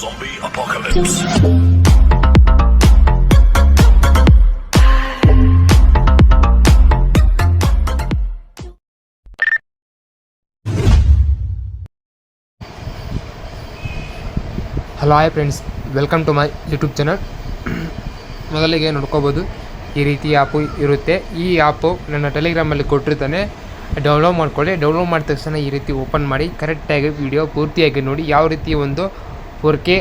Zombie apocalypse. Hello hi friends welcome to my YouTube channel ಮೊದಲಿಗೆ ನೋಡ್ಕೋಬೋದು ಈ ರೀತಿ ಆ್ಯಪು ಇರುತ್ತೆ. ಈ ಆ್ಯಪು ನನ್ನ ಟೆಲಿಗ್ರಾಮಲ್ಲಿ ಕೊಟ್ಟಿರ್ತಾನೆ. ಡೌನ್ಲೋಡ್ ಮಾಡ್ಕೊಳ್ಳಿ. ಡೌನ್ಲೋಡ್ ಮಾಡಿದ ತಕ್ಷಣ ಈ ರೀತಿ ಓಪನ್ ಮಾಡಿ ಕರೆಕ್ಟಾಗಿ ವಿಡಿಯೋ ಪೂರ್ತಿಯಾಗಿ ನೋಡಿ, ಯಾವ ರೀತಿ ಒಂದು ಫೋರ್ ಕೆ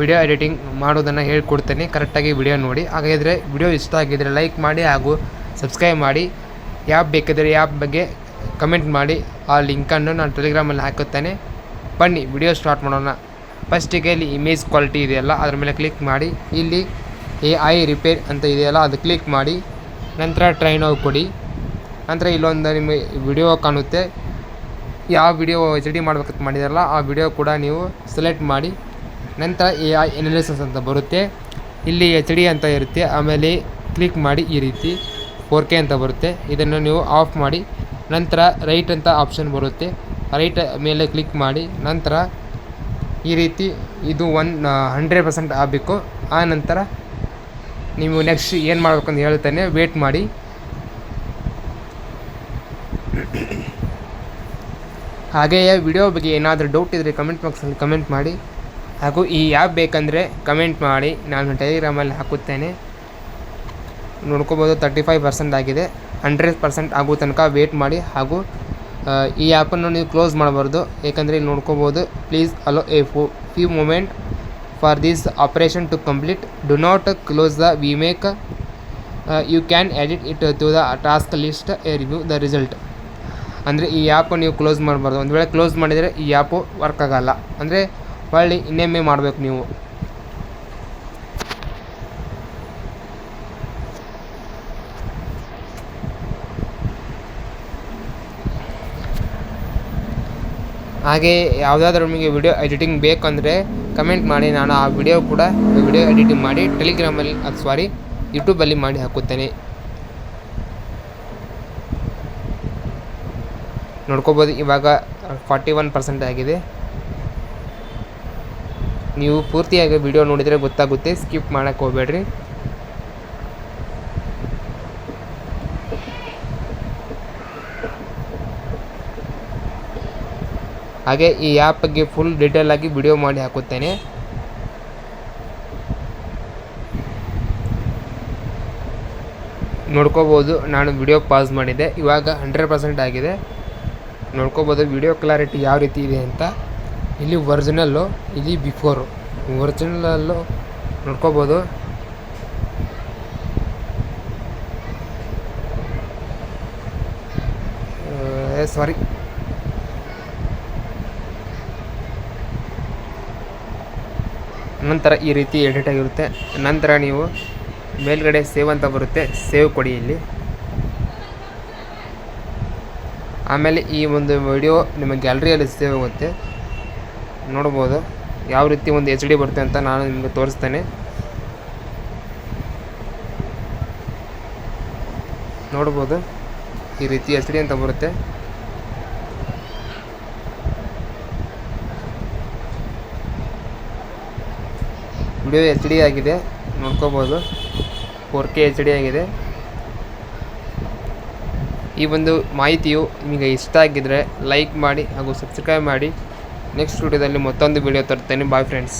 ವಿಡಿಯೋ ಎಡಿಟಿಂಗ್ ಮಾಡೋದನ್ನು ಹೇಳ್ಕೊಡ್ತೇನೆ. ಕರೆಕ್ಟಾಗಿ ವಿಡಿಯೋ ನೋಡಿ. ಹಾಗಾದರೆ ವಿಡಿಯೋ ಇಷ್ಟ ಆಗಿದ್ದರೆ ಲೈಕ್ ಮಾಡಿ ಹಾಗೂ ಸಬ್ಸ್ಕ್ರೈಬ್ ಮಾಡಿ. ಯಾಪ್ ಬೇಕಾದರೆ ಯಾಪ್ ಬಗ್ಗೆ ಕಮೆಂಟ್ ಮಾಡಿ. ಆ ಲಿಂಕನ್ನು ನಾನು ಟೆಲಿಗ್ರಾಮಲ್ಲಿ ಹಾಕುತ್ತೇನೆ. ಬನ್ನಿ, ವಿಡಿಯೋ ಸ್ಟಾರ್ಟ್ ಮಾಡೋಣ. ಫಸ್ಟಿಗೆ ಇಲ್ಲಿ ಇಮೇಜ್ ಕ್ವಾಲಿಟಿ ಇದೆಯಲ್ಲ, ಅದ್ರ ಮೇಲೆ ಕ್ಲಿಕ್ ಮಾಡಿ. ಇಲ್ಲಿ ಎ ಐ ರಿಪೇರ್ ಅಂತ ಇದೆಯಲ್ಲ, ಅದು ಕ್ಲಿಕ್ ಮಾಡಿ. ನಂತರ ಟ್ರೈನ್ ಹೋಗಿ ಕೊಡಿ. ನಂತರ ಇಲ್ಲೊಂದು ನಿಮಗೆ ವಿಡಿಯೋ ಕಾಣುತ್ತೆ. ಯಾವ ವಿಡಿಯೋ ಎಚ್ ಡಿ ಮಾಡ್ಬೇಕಂತ ಮಾಡಿದಾರಲ್ಲ, ಆ ವಿಡಿಯೋ ಕೂಡ ನೀವು ಸೆಲೆಕ್ಟ್ ಮಾಡಿ, ನಂತರ ಎ ಐ ಎನಾಲಿಸಿಸ್ ಅಂತ ಬರುತ್ತೆ. ಇಲ್ಲಿ ಎಚ್ ಡಿ ಅಂತ ಇರುತ್ತೆ, ಆಮೇಲೆ ಕ್ಲಿಕ್ ಮಾಡಿ ಈ ರೀತಿ ಫೋರ್ ಕೆ ಅಂತ ಬರುತ್ತೆ. ಇದನ್ನು ನೀವು ಆಫ್ ಮಾಡಿ, ನಂತರ ರೈಟ್ ಅಂತ ಆಪ್ಷನ್ ಬರುತ್ತೆ. ರೈಟ್ ಮೇಲೆ ಕ್ಲಿಕ್ ಮಾಡಿ, ನಂತರ ಈ ರೀತಿ ಇದು ಒನ್ ಹಂಡ್ರೆಡ್ ಪರ್ಸೆಂಟ್ ಆಗಬೇಕು. ಆ ನಂತರ ನೀವು ನೆಕ್ಸ್ಟ್ ಏನು ಮಾಡ್ಬೇಕಂತ ಹೇಳ್ತೇನೆ ವೇಟ್ ಮಾಡಿ. ಹಾಗೆಯೇ ವಿಡಿಯೋ ಬಗ್ಗೆ ಏನಾದರೂ ಡೌಟ್ ಇದ್ದರೆ ಕಮೆಂಟ್ ಬಾಕ್ಸಲ್ಲಿ ಕಮೆಂಟ್ ಮಾಡಿ. ಹಾಗೂ ಈ ಆ್ಯಪ್ ಬೇಕಂದರೆ ಕಮೆಂಟ್ ಮಾಡಿ. ನಾನು ಟೆಲಿಗ್ರಾಮಲ್ಲಿ ಹಾಕುತ್ತೇನೆ. ನೋಡ್ಕೋಬೋದು ತರ್ಟಿ ಫೈವ್ ಪರ್ಸೆಂಟ್ ಆಗಿದೆ. ಹಂಡ್ರೆಡ್ ಪರ್ಸೆಂಟ್ ಆಗೋ ತನಕ ವೇಟ್ ಮಾಡಿ. ಹಾಗೂ ಈ ಆ್ಯಪನ್ನು ನೀವು ಕ್ಲೋಸ್ ಮಾಡಬಾರ್ದು. ಏಕೆಂದರೆ ಇಲ್ಲಿ ನೋಡ್ಕೋಬೋದು please allow a flow few moment for this operation to complete do not close the we make you can edit it to the task list a review the result ಅಂದರೆ ಈ ಆ್ಯಪು ನೀವು close ಮಾಡಬಾರ್ದು. ಒಂದು ವೇಳೆ close ಮಾಡಿದರೆ ಈ app work ಆಗಲ್ಲ. ಅಂದರೆ ಹೊಳ್ಳಿ ಇನ್ನೊಮ್ಮೆ ಮಾಡಬೇಕು ನೀವು. ಹಾಗೆ ಯಾವುದಾದ್ರೂ ನಿಮಗೆ ವಿಡಿಯೋ ಎಡಿಟಿಂಗ್ ಬೇಕಂದರೆ ಕಮೆಂಟ್ ಮಾಡಿ. ನಾನು ಆ ವಿಡಿಯೋ ಕೂಡ ವಿಡಿಯೋ ಎಡಿಟಿಂಗ್ ಮಾಡಿ ಟೆಲಿಗ್ರಾಮಲ್ಲಿ ಅದು ಸಾರಿ ಯೂಟ್ಯೂಬಲ್ಲಿ ಮಾಡಿ ಹಾಕುತ್ತೇನೆ. ನೋಡ್ಕೋಬೋದು. ಇವಾಗ ಫಾರ್ಟಿ ಒನ್ ಪರ್ಸೆಂಟ್ ಆಗಿದೆ. ನೀವು ಪೂರ್ತಿಯಾಗಿ ವಿಡಿಯೋ ನೋಡಿದರೆ ಗೊತ್ತಾಗುತ್ತೆ. ಸ್ಕಿಪ್ ಮಾಡೋಕ್ಕೆ ಹೋಗಬೇಡ್ರಿ. ಹಾಗೆ ಈ ಆ್ಯಪ್ ಬಗ್ಗೆ ಫುಲ್ ಡೀಟೇಲ್ ಆಗಿ ವಿಡಿಯೋ ಮಾಡಿ ಹಾಕುತ್ತೇನೆ. ನೋಡ್ಕೋಬೋದು. ನಾನು ವಿಡಿಯೋ ಪಾಸ್ ಮಾಡಿದ್ದೆ. ಇವಾಗ ಹಂಡ್ರೆಡ್ ಪರ್ಸೆಂಟ್ ಆಗಿದೆ. ನೋಡ್ಕೋಬೋದು. ವಿಡಿಯೋ ಕ್ಲಾರಿಟಿ ಯಾವ ರೀತಿ ಇದೆ ಅಂತ. ಇಲ್ಲಿ ಒರಿಜಿನಲ್ಲು ಇಲ್ಲಿ ಬಿಫೋರು ಒರಿಜಿನಲಲ್ಲೂ ನೋಡ್ಕೋಬೋದು. ಸಾರಿ ನಂತರ ಈ ರೀತಿ ಎಡಿಟ್ ಆಗಿರುತ್ತೆ. ನಂತರ ನೀವು ಮೇಲ್ಗಡೆ ಸೇವ್ ಅಂತ ಬರುತ್ತೆ. ಸೇವ್ ಕೊಡಿ ಇಲ್ಲಿ. ಆಮೇಲೆ ಈ ಒಂದು ವಿಡಿಯೋ ನಿಮ್ಮ ಗ್ಯಾಲರಿಯಲ್ಲಿ ಸೇವ್ ಆಗುತ್ತೆ ನೋಡ್ಬೋದು. ಯಾವ ರೀತಿ ಒಂದು ಎಚ್ ಡಿ ಬರುತ್ತೆ ಅಂತ ನಾನು ನಿಮಗೆ ತೋರಿಸ್ತೇನೆ. ನೋಡ್ಬೋದು. ಈ ರೀತಿ ಎಚ್ ಡಿ ಅಂತ ಬರುತ್ತೆ. ವಿಡಿಯೋ ಎಚ್ ಡಿ ಆಗಿದೆ. ನೋಡ್ಕೋಬೋದು. ಫೋರ್ ಕೆ ಎಚ್ ಡಿ ಆಗಿದೆ. ಈ ಒಂದು ಮಾಹಿತಿಯು ನಿಮಗೆ ಇಷ್ಟ ಆಗಿದ್ದರೆ ಲೈಕ್ ಮಾಡಿ ಹಾಗೂ ಸಬ್ಸ್ಕ್ರೈಬ್ ಮಾಡಿ. ನೆಕ್ಸ್ಟ್ ವಿಡಿಯೋದಲ್ಲಿ ಮತ್ತೊಂದು ವಿಡಿಯೋ ತರ್ತೇನೆ ಬಾಯ್ ಫ್ರೆಂಡ್ಸ್